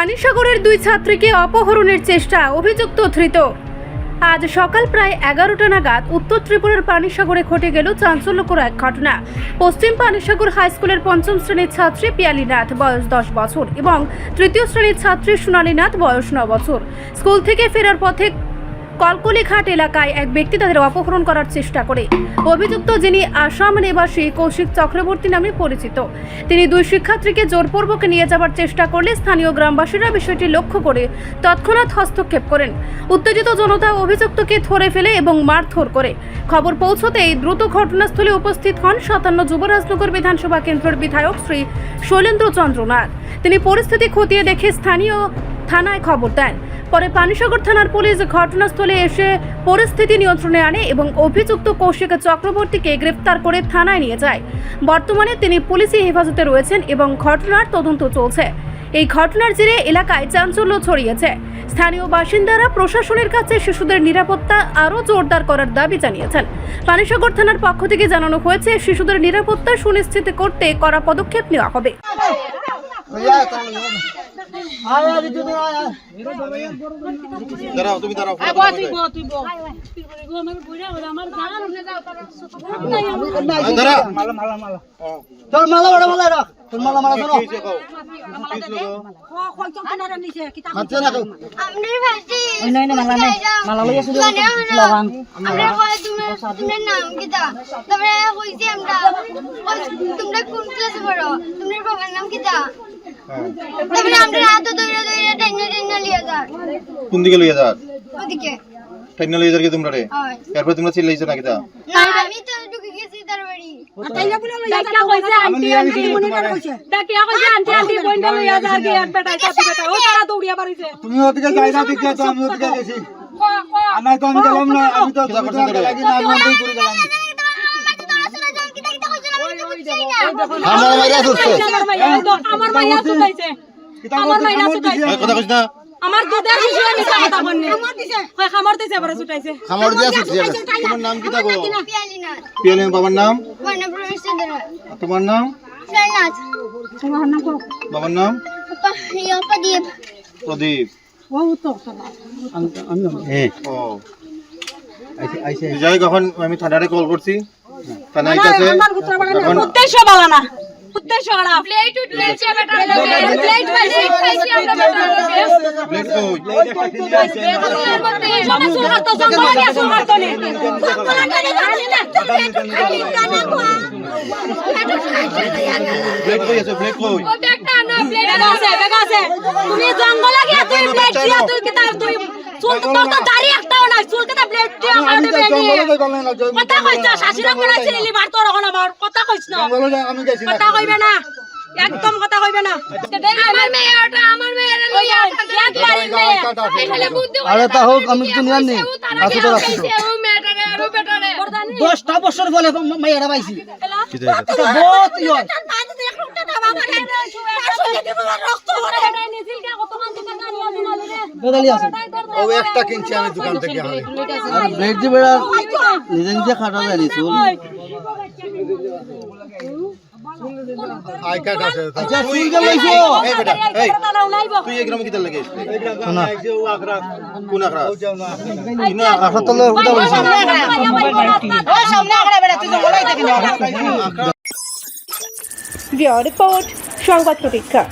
পানিসাগরের দুই ছাত্রীকে অপহরণের চেষ্টা, অভিযুক্ত ধৃত। আজ সকাল প্রায় এগারোটা নাগাদ উত্তর ত্রিপুরার পানিসাগরে ঘটে গেল চাঞ্চল্যকর এক ঘটনা। পশ্চিম পানিসাগর হাই স্কুলের পঞ্চম শ্রেণির ছাত্রী পিয়ালি নাথ বয়স দশ বছর, এবং তৃতীয় শ্রেণির ছাত্রী সোনালী নাথ বয়স ন বছর। স্কুল থেকে ফেরার পথে কলকলিঘাট এলাকায় এক ব্যক্তি তাদের অপহরণ করার চেষ্টা করে। অভিযুক্ত যিনি আসাম নিবাসী কৌশিক চক্রবর্তী নামে পরিচিত। তিনি দুই শিক্ষার্থীকে জোরপূর্বক নিয়ে যাওয়ার চেষ্টা করলে স্থানীয় গ্রামবাসীরা বিষয়টি লক্ষ্য করে তৎক্ষণাৎ হস্তক্ষেপ করেন। উত্তেজিত জনতা অভিযুক্তকে ধরে ফেলে এবং মারধর করে। খবর পৌঁছতেই দ্রুত ঘটনাস্থলে উপস্থিত হন সাতান্ন যুবরাজনগর বিধানসভা কেন্দ্রের বিধায়ক শ্রী শৈলেন্দ্র চন্দ্রনাথ তিনি পরিস্থিতি খতিয়ে দেখে স্থানীয় থানায় খবর দেন। পরে পানিসাগর থানার পুলিশ ঘটনাস্থলে এসে পরিস্থিতি নিয়ন্ত্রণে আনে এবং অভিযুক্ত কৌশিক চক্রবর্তীকে গ্রেফতার করে থানায় নিয়ে যায় বর্তমানে তিনি পুলিশি হেফাজতে রয়েছেন এবং ঘটনার তদন্ত চলছে এই ঘটনার জেরে এলাকায় চাঞ্চল্য ছড়িয়েছে স্থানীয় বাসিন্দারা প্রশাসনের কাছে শিশুদের নিরাপত্তা আরও জোরদার করার দাবি জানিয়েছেন পানিসাগর থানার পক্ষ থেকে জানানো হয়েছে শিশুদের নিরাপত্তা সুনিশ্চিত করতে কড়া পদক্ষেপ নেওয়া হবে দাঁড়াও তুমি দাঁড়াও তোর মালা বড় মালা রাখ। তোর মালা মালা কই তোমরা কোন ক্লাসে পড়ো? তোমার বাবার নাম কি দা তোমরা আমরা হাত ধরে ধরে টেনে টেনে লিয়ে যা কোন দিকে লইয়া যার ওদিকে। টাইনা লইয়া যার কি তোমরা রে? হয়। এরপর তোমরা চিল্লাইছো নাকি তা? আমি তো ঢুকে গেছি তার বাড়ি। ডাকিয়া কইছে আন্টি আন্টি ডাকিয়া কইছে। আন্টি আন্টি বইন্ডা লইয়া যা আর কি এক বেটা সাথে বেটা ও তারা দৌড়িয়া বাড়িছে। তুমি ওদিকে যাই না দিকে তো আমি ওদিকে গেছি। আমার তো আমি গেলাম না আমি তো লাগি না আমি করে গেলাম। আমার মাইরা ধরছে আমার মাইয়া তো আমার মাইয়া সুতাইছে আমার মাইয়া সুতাইছে কথা কইছ না? আমার দুধের শিশু আমি কথা বলনি হয় খামার দিছে এবারে সুতাইছে খামার দিয়া ছুটছে তোমার নাম কি থাকো পিয়ালি না বাবার নাম? প্রবেশ চন্দ্র। আর তোমার নাম? শ্রীনাথ বাবার নাম? দিয়ে প্রদীপ। আমি ও। যাই হোক, এখন আমি থানারে কল করছি। উদ্দেশ্য বলা না উদ্দেশ্য খারাপ প্লেট উঠলেছে বেটা প্লেট পাইছি আমরা বেটা প্লেট কই? সবে সুরহাত তো জঙ্গল গিয়া সুরহাত তো নেই প্লেট কই আছে? প্লেট কই? বেগা আছে বেগা আছে। তুমি জঙ্গলে গিয়া তুই প্লেট দিয়া তুই কিতা তুই চুল তোর তো দাড়ি একটাও কথা কইছ শাশুড়া পড়া চিনি তোর এখন আমার কথা কইছ না। আমি গেছি কথা কইবে না। একদম কথা কইবে না। আমার মেয়ে ওটা আমার মেয়ে লইয়া একবারই মেয়ে। আরে তা হোক আমি কিছু নিয়ার নেই আসো তো আসো। ও মেয়েটারে আরও বেটারে দশটা বছর বলে মাইয়ারা পাইছি। কি হয়েছে? এটা বহুত আছে। ও একটা কিনছি আমি দোকান থেকে আর ব্লেড দিয়ে বেড়া নিজে নিজে যায় নি চুল। আচ্ছা চুল কে লইছো এই বেটা এই। তুই এই গ্রামে কিতার লাগে না কোন আখড়া? ইনো আখা তলে উঠা বলছি। রিপোর্ট সংবাদ প্রতীক্ষা।